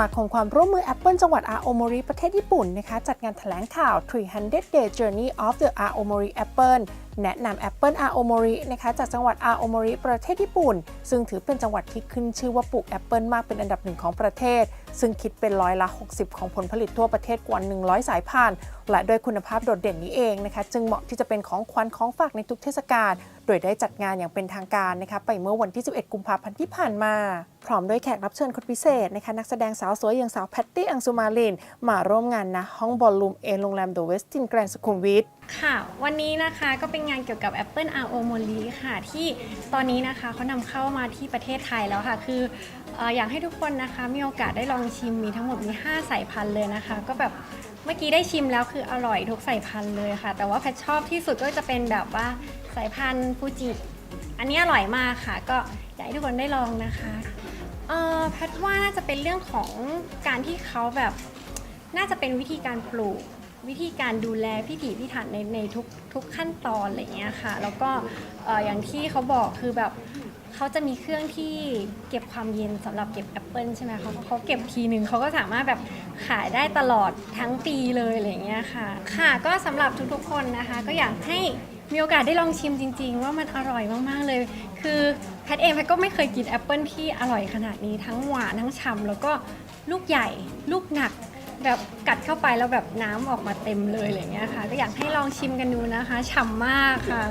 มาคมความร่วมมือ Apple จังหวัดอาโอโมริประเทศญี่ปุ่นนะคะจัดงานแถลงข่าว 300 Day Journey of the Aomori Apple แนะนำ Apple อาโอโมรินะคะจากจังหวัดอาโอโมริประเทศญี่ปุ่น ซึ่งถือเป็นจังหวัดที่ขึ้นชื่อว่าปลูกแอปเปิลมากเป็นอันดับหนึ่งของประเทศ ซึ่งคิดเป็นร้อยละ 60 ของผลผลิตทั่วประเทศกว่า 100 สายพันธุ์ และด้วยคุณภาพโดดเด่นนี้เองนะคะ จึงเหมาะที่จะเป็นของขวัญของฝากในทุกเทศกาลโดยได้จัดงานอย่างเป็นทางการนะคะไปเมื่อวันที่ 11 กุมภาพันธ์ที่ผ่านมา พร้อมด้วยแขกรับเชิญคนพิเศษนะคะนักแสดงสาวสวยอย่างสาวแพตตี้อังสุมาลิน มาร่วมงานนะห้องบอลลูมเอโรงแรมเดอะเวสตินแกรนด์สุขุมวิทค่ะวันนี้นะคะก็เป็นงานเกี่ยวกับ Apple r o m o l i ค่ะที่ตอนนี้นะคะเขานำเข้ามาที่ประเทศไทยแล้วค่ะ คืออยากให้ทุกคนนะคะมีโอกาสได้ลองชิมมีทั้งหมดมี 5 สายพันธุ์เลยนะคะ ก็แบบเมื่อกี้ได้ชิมแล้วคืออร่อยทุกสายพันธุ์เลยค่ะ แต่ว่าแพทชอบที่สุดก็จะเป็นแบบว่าสายพันธุ์ฟูจิอันนี้อร่อยมากค่ะ ก็อยากให้ทุกคนได้ลองนะคะเออแพทว่าน่าจะเป็นเรื่องของการที่เขาแบบน่าจะเป็นวิธีการปลูก วิธีการดูแลพิถีพิถันในในทุกทุกขั้นตอนอะไรเงี้ยค่ะ แล้วก็เอ่ออย่างที่เขาบอกคือแบบเขาจะมีเครื่องที่เก็บความเย็นสำหรับเก็บแอปเปิลใช่ไหมเขาเขาเก็บทีหนึ่งเขาก็สามารถแบบขายได้ตลอดทั้งปีเลยอะไรเงี้ยค่ะ ค่ะก็สำหรับทุกๆคนนะคะ ก็อยากให้มีโอกาสได้ลองชิมจริง ๆ ว่ามันอร่อยมากๆเลย คือแพทเองแพทก็ไม่เคยกินแอปเปิลที่อร่อยขนาดนี้ทั้งหวานทั้งฉ่ำแล้วก็ลูกใหญ่ลูกหนัก แบบกัดเข้าไปแล้วแบบน้ำออกมาเต็มเลยอะไรเงี้ยค่ะ ก็อยากให้ลองชิมกันดูนะคะฉ่ำมากค่ะ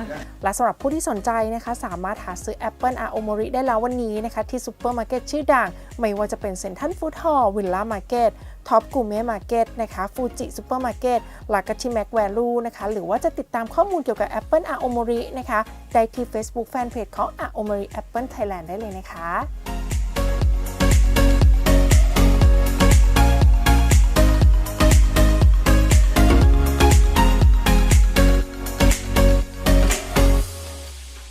และสำหรับผู้ที่สนใจนะคะ สามารถหาซื้อ Apple a o m o r i ได้แล้ววันนี้นะคะ ที่ซูเปอร์มาร์เก็ตชื่อดัง ไม่ว่าจะเป็นเซ็นทรัลฟู้ดฮอลล์วิลล่ามาร์เก็ตท็อปกูเม่มาร์เก็ตนะคะฟูจิซูเปอร์มาร์เก็ตลากาชิแม็กแวลูนะคะหรือว่าจะติดตามข้อมูลเกี่ยวกับ Apple a o m o r i นะคะได้ที่ Facebook Fanpage ของ a o m o r i Apple Thailand ได้เลยนะคะ